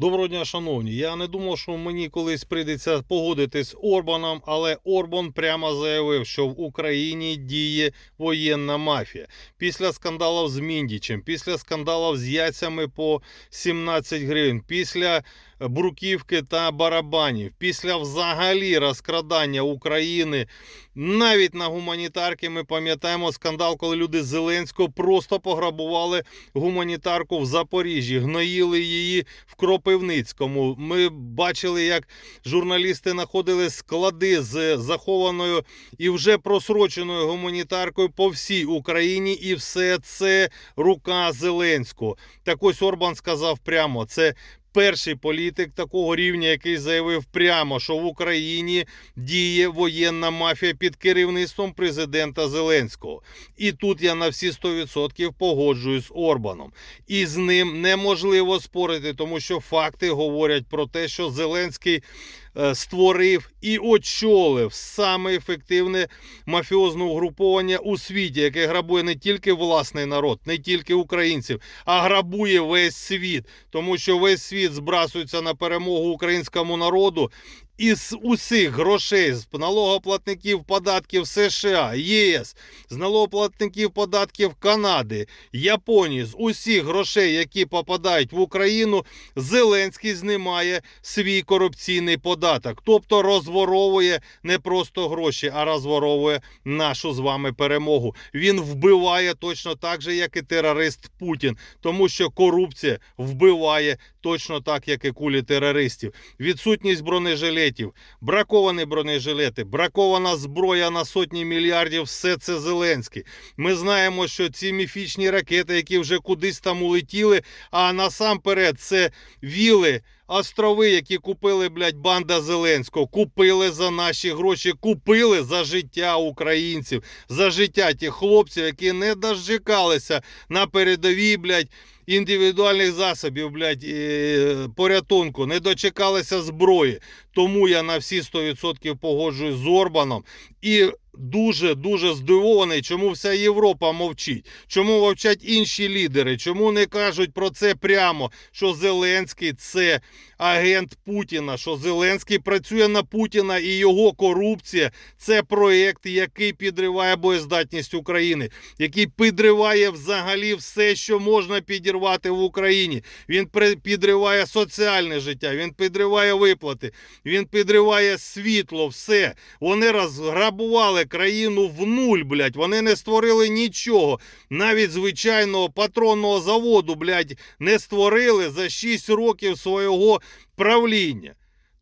Доброго дня, шановні. Я не думав, що мені колись прийдеться погодитись з Орбаном, але Орбан прямо заявив, що в Україні діє воєнна мафія. Після скандалів з Міндічем, після скандалів з яйцями по 17 гривень, після бруківки та барабанів, після взагалі розкрадання України, навіть на гуманітарки ми пам'ятаємо скандал, коли люди Зеленського просто пограбували гуманітарку в Запоріжжі, гноїли її в Кропивницькому. Ми бачили, як журналісти знаходили склади з захованою і вже просроченою гуманітаркою по всій Україні, і все це рука Зеленського. Так ось Орбан сказав прямо: це. Перший політик такого рівня, який заявив прямо, що в Україні діє воєнна мафія під керівництвом президента Зеленського. І тут я на всі 100% погоджуюсь з Орбаном. І з ним неможливо спорити, тому що факти говорять про те, що Зеленський створив і очолив саме ефективне мафіозне угруповання у світі, яке грабує не тільки власний народ, не тільки українців, а грабує весь світ, тому що весь світ збрасується на перемогу українському народу. Із усіх грошей з налогоплатників податків США, ЄС, з налогоплатників податків Канади, Японії, з усіх грошей, які попадають в Україну, Зеленський знімає свій корупційний податок, тобто розворовує не просто гроші, а розворовує нашу з вами перемогу. Він вбиває точно так же, як і терорист Путін, тому що корупція вбиває точно так, як і кулі терористів. Відсутність бронежилетів, браковані бронежилети, бракована зброя на сотні мільярдів. Все це Зеленський. Ми знаємо, що ці міфічні ракети, які вже кудись там улетіли, а насамперед це віли. Острови, які купили, блядь, банда Зеленського, купили за наші гроші, купили за життя українців, за життя тих хлопців, які не дожикалися на передовій, блядь, індивідуальних засобів, блядь, е, порятунку, не дочекалися зброї. Тому я на всі 100% погоджуюсь з Орбаном і дуже дуже здивований, чому вся Європа мовчить, чому мовчать інші лідери, чому не кажуть про це прямо, що Зеленський це агент Путіна, що Зеленський працює на Путіна і його корупція це проєкт, який підриває боєздатність України, який підриває взагалі все, що можна підірвати в Україні. Він підриває соціальне життя, він підриває виплати, він підриває світло, все. Вони розграбували країну в нуль, блядь. Вони не створили нічого. Навіть звичайного патронного заводу, блядь, не створили за 6 років свого правління.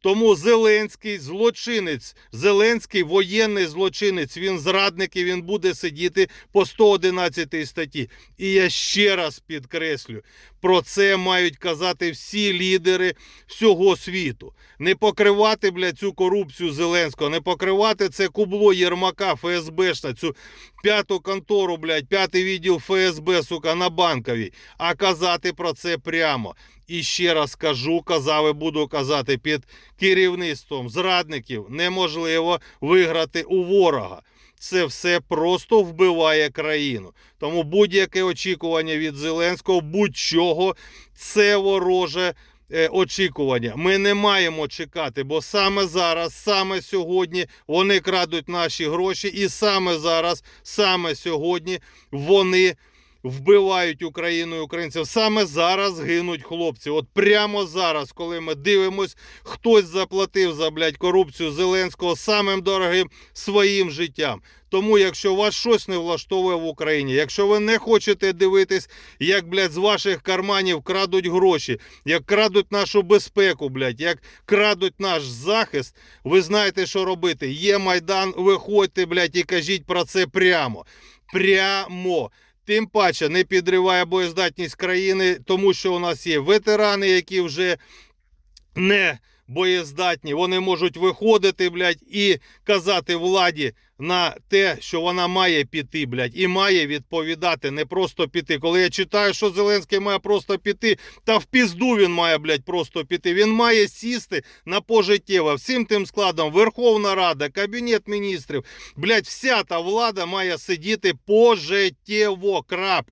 Тому Зеленський злочинець, Зеленський воєнний злочинець, він зрадник і він буде сидіти по 111 статті. І я ще раз підкреслю, про це мають казати всі лідери всього світу. Не покривати блядь, цю корупцію Зеленського, не покривати це кубло Єрмака, ФСБшна, цю п'яту контору, блядь, п'ятий відділ ФСБ, сука, на банковій, а казати про це прямо. І ще раз кажу, казав і буду казати, під керівництвом зрадників неможливо виграти у ворога. Це все просто вбиває країну. Тому будь-яке очікування від Зеленського, будь-чого, це вороже е, очікування. Ми не маємо чекати, бо саме зараз, саме сьогодні вони крадуть наші гроші, і саме зараз, саме сьогодні вони. Вбивають Україну і українців. Саме зараз гинуть хлопці. От прямо зараз, коли ми дивимось, хтось заплатив за блядь, корупцію Зеленського самим дорогим своїм життям. Тому, якщо вас щось не влаштовує в Україні, якщо ви не хочете дивитись, як блядь, з ваших карманів крадуть гроші, як крадуть нашу безпеку, блядь, як крадуть наш захист, ви знаєте, що робити. Є майдан, виходьте, блядь, і кажіть про це прямо. Прямо. Тим паче не підриває боєздатність країни, тому що у нас є ветерани, які вже не боєздатні. Вони можуть виходити, блядь, і казати владі на те, що вона має піти, блядь, і має відповідати, не просто піти. Коли я читаю, що Зеленський має просто піти, та в пізду він має, блядь, просто піти. Він має сісти на пожиттєво. Всім тим складом Верховна Рада, Кабінет міністрів, блядь, вся та влада має сидіти пожиттєво. Крап.